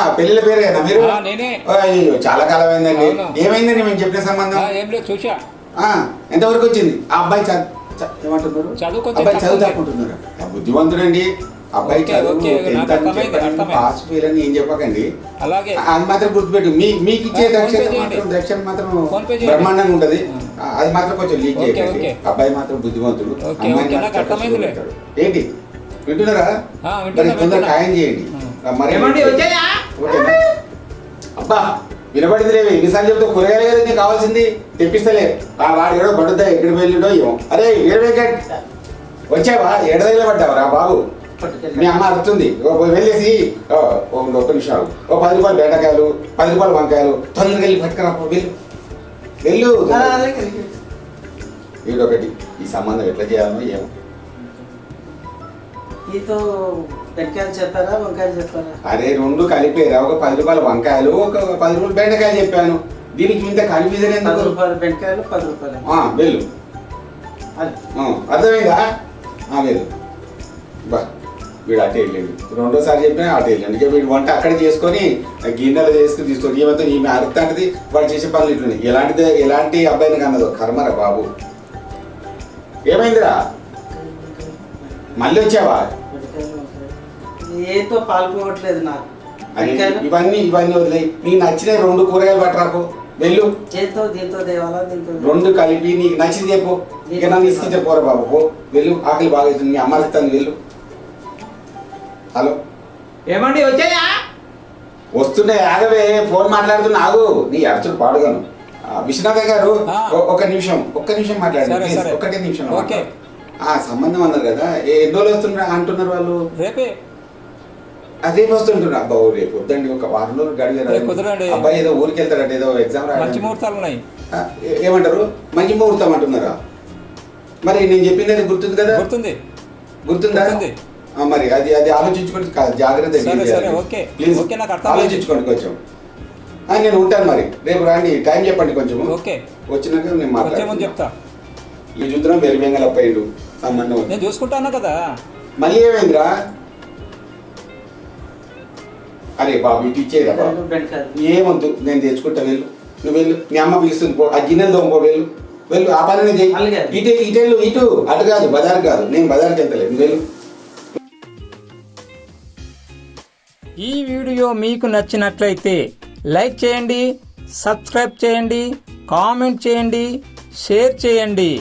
ఆ, పెళ్ళిల పేరేనా మీరు ఆ, నేనే. అయ్యో చాలా కాలం అయిందండి అవును. ఏమైందండి మేము చెప్పిన సంబంధం ఆ, ఏం లేదు చూసా ఆ, ఎంతవరకు వచ్చింది ఆ అబ్బాయి చ- చ- ఏమంటున్నారు చదువు కొంచెం అబ్బాయి చదువు తక్కువ ఉంది. తప్పుకుంటున్నారు ఆ, బుద్ధివంతుడండి అబ్బాయి ఓకే, చదువు ఓకే, tenth నాకు అని అర్థమైంది, చెప్పండి, అర్థమైంది. పాస్ ఫెయిల్ అని ఏం చెప్పకండి అలాగే ఆ, అది మాత్రం గుర్తుపెట్టు మీ మీకు ఇచ్చే ఆ, ఫోన్ పే దక్షత చేయండి. మాత్రం దక్షత మాత్రం ఫోన్ పే చేయండి. బ్రహ్మాండంగా ఉంటది ఆ. అది మాత్రం కొంచెం లీక్ ఓకే, చేయకండి ఓకే. అబ్బాయి మాత్రం బుద్ధివంతుడు ఓకే, అమ్మాయి ఓకే, మాత్రం నాకు చక్కగా అర్థమైందిలే. చూసుకుంటాడు. ఏంటి వింటున్నారా ఆ, మరి వింటున్నా, తొందర వింటున్నా. ఖాయం చేయండి ఆ. ఆ, మరి ఏమండి వచ్చాయా ఓకేనా అబ్బా వినపడింది లేవి ఎన్నిసార్లు చెప్తే కూరగాయలు కదా నీకు కావాల్సింది. తెప్పిస్తలే. ఆ వాడు ఏడో పడుద్దా? ఎక్కడ వెళ్ళిడో ఏమో. అరే ఏడు వెంకట్ వచ్చావా? ఏడదగిల పడ్డావరా బాబు? మీ అమ్మ అరుతుంది వెళ్ళేసి ఒక్క నిమిషాలు ఓ పది రూపాయలు బెండకాయలు పది రూపాయలు వంకాయలు తొందరగా వెళ్ళి పట్టుకురా వెళ్ళు. వెళ్ళు. వీడొకటి. ఈ సంబంధం ఎట్లా చేయాలో ఏమో. చెప్పారా వంకాయలు చెప్పారా? అరే రెండు కలిపేరా. ఒక పది రూపాయలు వంకాయలు ఒక పది రూపాయలు బెండకాయలు చెప్పాను. దీనికి ఇంత కలిపిదనే పది రూపాయలు బెండకాయలు పది రూపాయలు. వెళ్ళు. అది. ఆ, అర్థమైందా? ఆ, వెళ్ళు. బా వీడు అటే వెళ్ళండి. రెండోసారి చెప్పినా అటే వెళ్ళండి. ఇక వీడు వంట అక్కడ చేసుకొని గిన్నెలు చేసుకుని తీసుకొని ఏమంతా ఈమె అరుతాంటిది వాడు చేసే పనులు ఇట్లున్నాయి. ఎలాంటిది ఎలాంటి అబ్బాయిని కన్నదో? కర్మరా బాబు. ఏమైందిరా? మళ్ళీ వచ్చావా? ఏతో పాల్పోవట్లేదు నాకు. ఇవన్నీ ఇవన్నీ వదిలేయి. నీకు నచ్చిన రెండు కూరగాయలు పట్టరాకు వెళ్ళు. చేతితో దీంతో దేవాలా దీంతో రెండు కలిపి నీకు నచ్చింది చెప్పు. ఇక నన్ను తీసుకుంటే పోరా బాబు పో. వెళ్ళు. ఆకలి బాగా అవుతుంది నీ అమ్మ ఇస్తాను వెళ్ళు. హలో. ఏమండి వచ్చాయా? వస్తుండే ఆగవే. ఫోన్ మాట్లాడుతున్నా ఆగు. నీ అరచుడు పాడుగాను. ఆ, విశ్వనాథ గారు ఆ. ఒ- ఒక్క నిమిషం ఒక్క నిమిషం మాట్లాడండి. ఒక్కటే నిమిషం. ఆ సంబంధం అన్నారు కదా. ఏ ఎన్ని రోజులు వస్తున్నారు అంటున్నారు వాళ్ళు? రేపే. అదే వస్తుంటున్నారు అబ్బా రేపు వద్దండి ఒక వారం రోజులు. గడిగారు అబ్బాయి ఏదో ఊరికి వెళ్తాడట ఏదో ఎగ్జామ్ మంచి. ముహూర్తాలు ఉన్నాయి. ఏమంటారు? మంచి ముహూర్తం అంటున్నారా? మరి నేను చెప్పింది అది గుర్తుంది కదా? గుర్తుంది. గుర్తుందా? మరి అది అది ఆలోచించుకోండి జాగ్రత్త. ప్లీజ్ ఆలోచించుకోండి కొంచెం. నేను ఉంటాను మరి. రేపు రండి టైం చెప్పండి కొంచెం ఓకే. వచ్చినాక నేను మాట్లాడుతున్నాను చెప్తా. ఈ చూద్దాం వెరివేంగల్ ఉంది. నేను చూసుకుంటాను కదా? మళ్ళీ ఏమైందిరా? అరే బాబు ఇటు ఇచ్చేదా బాబు. ఏమొద్దు నేను తెచ్చుకుంటా వెళ్ళు. నువ్వు వెళ్ళు. మీ అమ్మ పిలుస్తుంది పో. ఆ గిన్నెలు తోముకో వెళ్ళు. వెళ్ళు ఆ పని. ఇటు ఇటెళ్ళు ఇటు. అటు కాదు బజార్ కాదు. నేను బజార్కి వెళ్తలేదు వెళ్ళు. ఈ వీడియో మీకు నచ్చినట్లయితే లైక్ చేయండి సబ్స్క్రైబ్ చేయండి కామెంట్ చేయండి షేర్ చేయండి.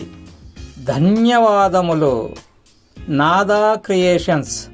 ధన్యవాదములు. నాదా క్రియేషన్స్.